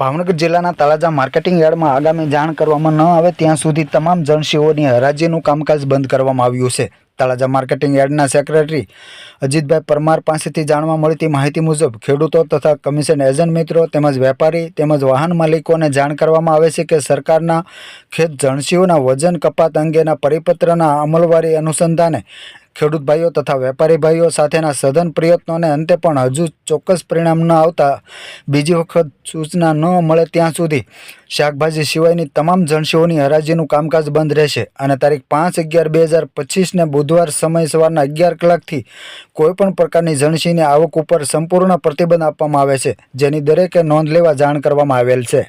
ભાવનગર જિલ્લાના તળાજા માર્કેટિંગ યાર્ડમાં આગામી જાણ કરવામાં ન આવે ત્યાં સુધી તમામ જણસીઓની હરાજીનું કામકાજ બંધ કરવામાં આવ્યું છે. તળાજા માર્કેટિંગ યાર્ડના સેક્રેટરી અજીતભાઈ પરમાર પાસેથી જાણવા મળતી માહિતી મુજબ ખેડૂતો તથા કમિશન એજન્ટ મિત્રો તેમજ વેપારી તેમજ વાહન માલિકોને જાણ કરવામાં આવે છે કે સરકારના ખેત જણસીઓના વજન કપાત અંગેના પરિપત્રના અમલવારી અનુસંધાને ખેડૂત ભાઈઓ તથા વેપારી ભાઈઓ સાથેના સઘન પ્રયત્નોને અંતે પણ હજુ ચોક્કસ પરિણામ ન આવતા બીજી વખત સૂચના ન મળે ત્યાં સુધી શાકભાજી સિવાયની તમામ જણસીઓની હરાજીનું કામકાજ બંધ રહેશે અને તારીખ પાંચ અગિયાર બે હજાર પચીસને બુધવાર સમય સવારના અગિયાર કલાકથી કોઈપણ પ્રકારની જણસીની આવક ઉપર સંપૂર્ણ પ્રતિબંધ આપવામાં આવે છે, જેની દરેકે નોંધ લેવા જાણ કરવામાં આવેલ છે.